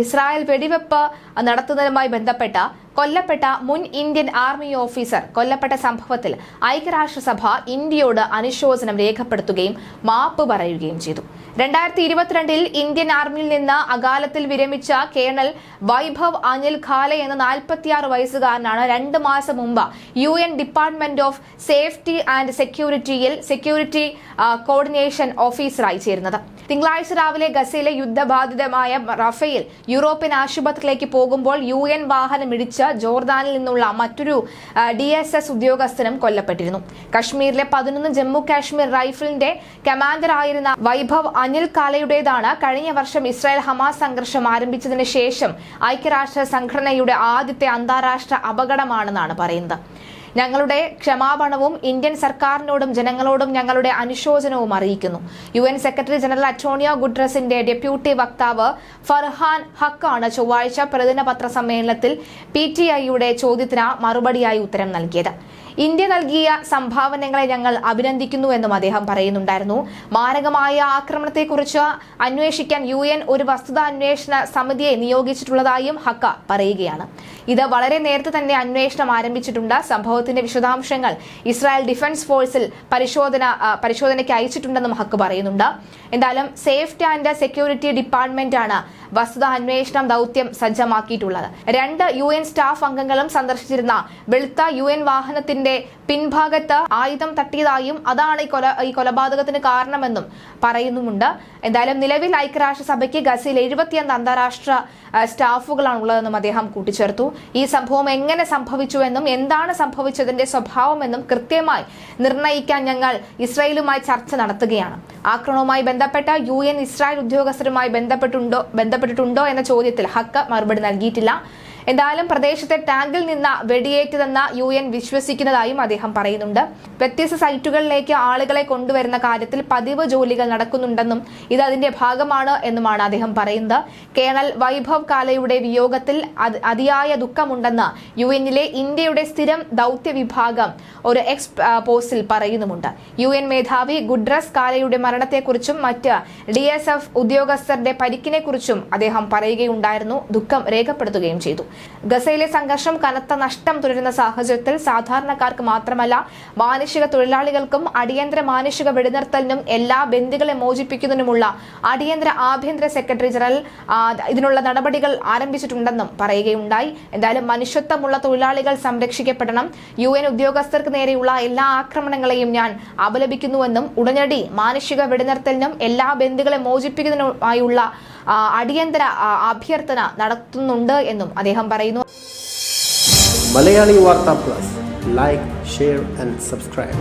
Israel വെടിവെപ്പ് നടത്തുന്നതുമായി ബന്ധപ്പെട്ട കൊല്ലപ്പെട്ട മുൻ ഇന്ത്യൻ ആർമി ഓഫീസർ കൊല്ലപ്പെട്ട സംഭവത്തിൽ ഐക്യരാഷ്ട്രസഭ ഇന്ത്യയോട് അനുശോചനം രേഖപ്പെടുത്തുകയും മാപ്പ് പറയുകയും ചെയ്തു. രണ്ടായിരത്തി ഇരുപത്തിരണ്ടിൽ ഇന്ത്യൻ ആർമിയിൽ നിന്ന് അകാലത്തിൽ വിരമിച്ച കേണൽ വൈഭവ് അനിൽ ഖാലെ എന്ന നാൽപ്പത്തിയാറ് വയസ്സുകാരനാണ് രണ്ട് മാസം മുമ്പ് U N department of safety and സെക്യൂരിറ്റിയിൽ security coordination ഓഫീസറായി ചേരുന്നത്. തിങ്കളാഴ്ച രാവിലെ ഗസയിലെ യുദ്ധബാധിതമായ റഫേൽ യൂറോപ്യൻ ആശുപത്രിയിലേക്ക് പോകുമ്പോൾ യു എൻ വാഹനം ഇടിച്ച് ജോർദാനിൽ നിന്നുള്ള മറ്റൊരു ഡി എസ് എസ് ഉദ്യോഗസ്ഥനും കൊല്ലപ്പെട്ടിരുന്നു. കശ്മീരിലെ പതിനൊന്ന് ജമ്മു കാശ്മീർ റൈഫിളിന്റെ കമാൻഡറായിരുന്ന വൈഭവ് അനിൽ കാലയുടേതാണ് കഴിഞ്ഞ വർഷം ഇസ്രായേൽ ഹമാസ് സംഘർഷം ആരംഭിച്ചതിന് ശേഷം ഐക്യരാഷ്ട്ര സംഘടനയുടെ ആദ്യത്തെ അന്താരാഷ്ട്ര അപകടമാണെന്നാണ് പറയുന്നത്. ഞങ്ങളുടെ ക്ഷമാപണവും ഇന്ത്യൻ സർക്കാരിനോടും ജനങ്ങളോടും ഞങ്ങളുടെ അനുശോചനവും അറിയിക്കുന്നു. U N secretary general Antonio ഗുഡ്രസിന്റെ deputy വക്താവ് ഫർഹാൻ ഹക്കാണ് ചൊവ്വാഴ്ച പ്രതിദിന പത്രസമ്മേളനത്തിൽ പി ടി ഐയുടെ ചോദ്യത്തിന് മറുപടിയായി ഉത്തരം നൽകിയത്. ഇന്ത്യ നൽകിയ സംഭാവനകളെ ഞങ്ങൾ അഭിനന്ദിക്കുന്നുവെന്നും അദ്ദേഹം പറയുന്നുണ്ടായിരുന്നു. മാരകമായ ആക്രമണത്തെക്കുറിച്ച് അന്വേഷിക്കാൻ യു എൻ ഒരു വസ്തുതാ അന്വേഷണ സമിതിയെ നിയോഗിച്ചിട്ടുള്ളതായും ഹക്ക പറയുകയാണ്. ഇത് വളരെ നേരത്തെ തന്നെ അന്വേഷണം ആരംഭിച്ചിട്ടുണ്ട്. സംഭവത്തിന്റെ വിശദാംശങ്ങൾ ഇസ്രായേൽ ഡിഫൻസ് ഫോഴ്സിൽ പരിശോധന പരിശോധനയ്ക്ക് അയച്ചിട്ടുണ്ടെന്നും ഹക്ക് പറയുന്നുണ്ട്. എന്തായാലും സേഫ്റ്റി ആൻഡ് സെക്യൂരിറ്റി ഡിപ്പാർട്ട്മെന്റ് ആണ് വസ്തുത അന്വേഷണം ദൗത്യം സജ്ജമാക്കിയിട്ടുള്ളത്. രണ്ട് യു എൻ സ്റ്റാഫ് അംഗങ്ങളും സന്ദർശിച്ചിരുന്ന വെളുത്ത യു എൻ വാഹനത്തിന്റെ പിൻഭാഗത്ത് ആയുധം തട്ടിയതായും അതാണ് ഈ കൊല ഈ കൊലപാതകത്തിന് കാരണമെന്നും പറയുന്നുമുണ്ട്. എന്തായാലും നിലവിൽ ഐക്യരാഷ്ട്രസഭയ്ക്ക് ഗസയിൽ എഴുപത്തിയൊന്ന് അന്താരാഷ്ട്ര സ്റ്റാഫുകളാണ് ഉള്ളതെന്നും അദ്ദേഹം കൂട്ടിച്ചേർത്തു. ഈ സംഭവം എങ്ങനെ സംഭവിച്ചുവെന്നും എന്താണ് സംഭവിച്ചതിന്റെ സ്വഭാവമെന്നും കൃത്യമായി നിർണയിക്കാൻ ഞങ്ങൾ ഇസ്രായേലുമായി ചർച്ച നടത്തുകയാണ്. ആക്രമണവുമായി ബന്ധപ്പെട്ട യു എൻ ഇസ്രായേൽ ഉദ്യോഗസ്ഥരുമായി ബന്ധപ്പെട്ടുണ്ടോ ബന്ധപ്പെട്ടിട്ടുണ്ടോ എന്ന ചോദ്യത്തിൽ ഹക്ക മറുപടി നൽകിയിട്ടില്ല. എന്തായാലും പ്രദേശത്തെ ടാങ്കിൽ നിന്ന് വെടിയേറ്റതെന്ന യു എൻ വിശ്വസിക്കുന്നതായും അദ്ദേഹം പറയുന്നുണ്ട്. വ്യത്യസ്ത സൈറ്റുകളിലേക്ക് ആളുകളെ കൊണ്ടുവരുന്ന കാര്യത്തിൽ പതിവ് ജോലികൾ നടക്കുന്നുണ്ടെന്നും ഇത് അതിന്റെ ഭാഗമാണ് എന്നുമാണ് അദ്ദേഹം പറയുന്നത്. കേണൽ വൈഭവ് കാലയുടെ വിയോഗത്തിൽ അതിയായ ദുഃഖമുണ്ടെന്ന് യു എന്നിലെ ഇന്ത്യയുടെ സ്ഥിരം ദൗത്യ വിഭാഗം ഒരു എക്സ് പോസ്റ്റിൽ പറയുന്നുമുണ്ട്. യു എൻ മേധാവി ഗുഡ്രസ് കാലയുടെ മരണത്തെക്കുറിച്ചും മറ്റ് ഡി എസ് എഫ് ഉദ്യോഗസ്ഥരുടെ പരിക്കിനെക്കുറിച്ചും അദ്ദേഹം പറയുകയുണ്ടായിരുന്നു. ദുഃഖം രേഖപ്പെടുത്തുകയും ചെയ്തു. ഗസയിലെ സംഘർഷം കനത്ത നഷ്ടം തുടരുന്ന സാഹചര്യത്തിൽ സാധാരണക്കാർക്ക് മാത്രമല്ല മാനുഷിക തൊഴിലാളികൾക്കും അടിയന്തര മാനുഷിക വെടിനിർത്തലിനും എല്ലാ ബന്ദികളെ മോചിപ്പിക്കുന്നതിനുമുള്ള അടിയന്തര ആഭ്യന്തര സെക്രട്ടറി ജനറൽ ഇതിനുള്ള നടപടികൾ ആരംഭിച്ചിട്ടുണ്ടെന്നും പറയുകയുണ്ടായി. എന്തായാലും മനുഷ്യത്വമുള്ള തൊഴിലാളികൾ സംരക്ഷിക്കപ്പെടണം. യു എൻ ഉദ്യോഗസ്ഥർക്ക് നേരെയുള്ള എല്ലാ ആക്രമണങ്ങളെയും ഞാൻ അപലപിക്കുന്നുവെന്നും ഉടനടി മാനുഷിക വെടിനിർത്തലിനും എല്ലാ ബന്ദികളെ മോചിപ്പിക്കുന്നതിനുമായുള്ള അടിയന്തര അഭ്യർത്ഥന നടത്തുന്നുണ്ട് എന്നും അദ്ദേഹം പറയുന്നു. Malayali Vartha plus. Like share and subscribe